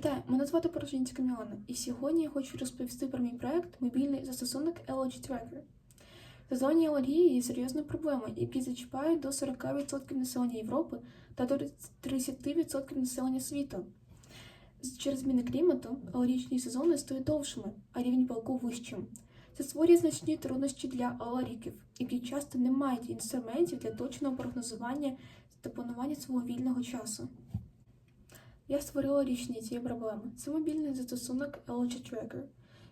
Вітаю, мене звати Порожинська Мілана, і сьогодні я хочу розповісти про мій проект мобільний застосунок Allergy Tracker. Сезонні алергії є серйозною проблемою, які зачіпають до 40% населення Європи та до 30% населення світу. Через зміни клімату алергічні сезони стають довшими, а рівень палку вищим. Це створює значні труднощі для алергіків, які часто не мають інструментів для точного прогнозування та планування свого вільного часу. Я створила рішення цієї проблеми. Це мобільний застосунок Allergy Tracker.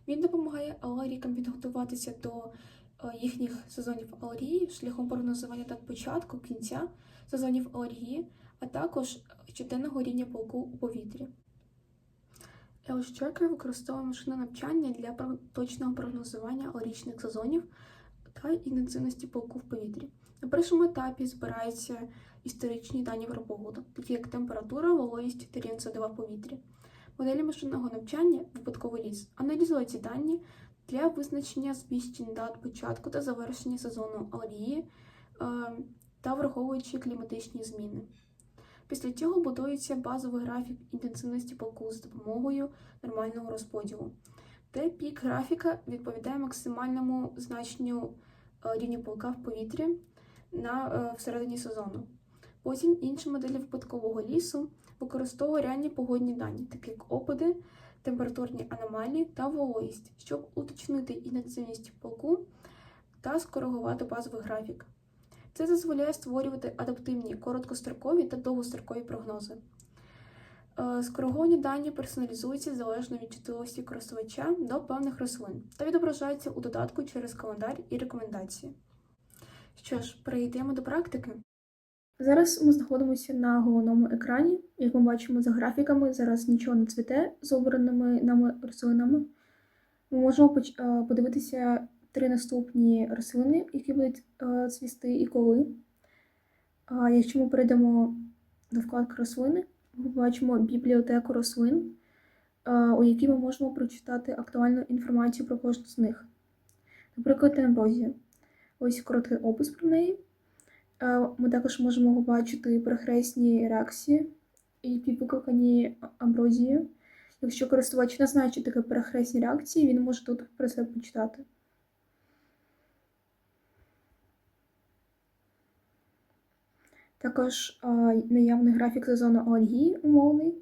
Він допомагає алергікам підготуватися до е, їхніх сезонів алергії шляхом прогнозування так початку, кінця сезонів алергії, а також щоденного рівня пилку у повітрі. Allergy Tracker використовує машинне навчання для точного прогнозування алергічних сезонів та інтенсивності пилку в повітрі. На першому етапі збираються історичні дані про погоду, такі як температура, вологість та рівень СО2 в повітрі. Моделі машинного навчання, випадковий ліс, аналізує ці дані для визначення зміщень дат початку та завершення сезону алергії е, та враховуючи кліматичні зміни. Після цього будується базовий графік інтенсивності полку з допомогою нормального розподілу, де пік графіка відповідає максимальному значенню е, рівня полка в повітрі на е, всередині сезону. Потім інші моделі випадкового лісу використовують реальні погодні дані, такі як опади, температурні аномалії та вологість, щоб уточнити інтенсивність полку та скоригувати базовий графік. Це дозволяє створювати адаптивні короткострокові та довгострокові прогнози. Е, Скориговані дані персоналізуються залежно від чутливості користувача до певних рослин та відображаються у додатку через календар і рекомендації. Що ж, перейдемо до практики. Зараз ми знаходимося на головному екрані. Як ми бачимо за графіками, зараз нічого не цвіте з обраними нами рослинами. Ми можемо е, подивитися три наступні рослини, які будуть е, цвісти і коли. А якщо ми перейдемо до вкладки рослини, ми бачимо бібліотеку рослин, е, у якій ми можемо прочитати актуальну інформацію про кожну з них. Наприклад, темброзія. Ось короткий опис про неї. Е, Ми також можемо побачити перехресні реакції, які викликані амброзією. Якщо користувач не знає, що таке перехресні реакції, він може тут про це почитати. Також е, наявний графік сезону алергії умовний,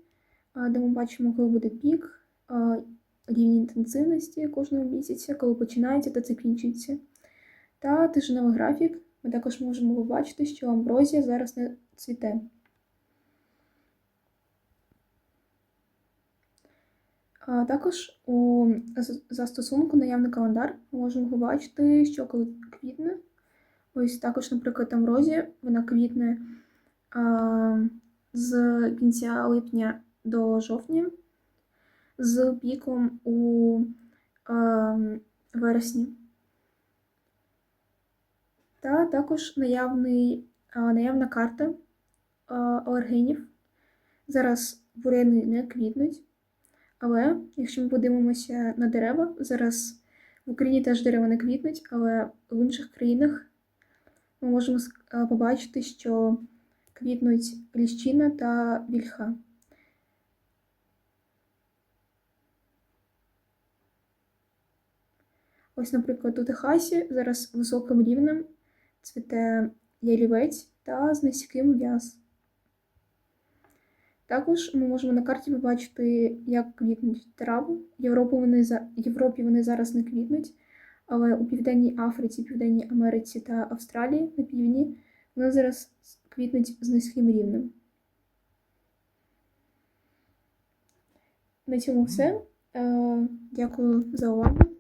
е, де ми бачимо, коли буде пік, рівень інтенсивності кожного місяця, коли починається та закінчується. Та тижневий графік. Ми також можемо побачити, що амброзія зараз не цвіте. А також у застосунку наявний календар ми можемо побачити, що коли квітне. Ось також, наприклад, амброзія, вона квітне а, з кінця липня до жовтня, з піком у а, вересні. Та також наявний, наявна карта алергенів. Зараз бурени не квітнуть, але якщо ми подивимося на дерева, зараз в Україні теж дерева не квітнуть, але в інших країнах ми можемо побачити, що квітнуть ліщина та вільха. Ось, наприклад, у Техасі зараз високим рівнем цвіте ялівець та з низьким в'яз. Також ми можемо на карті побачити, як квітнуть трави. Європу вони за Європі вони зараз не квітнуть, але у Південній Африці, Південній Америці та Австралії на півдні вони зараз квітнуть з низьким рівнем. На цьому все. Е, Дякую за увагу.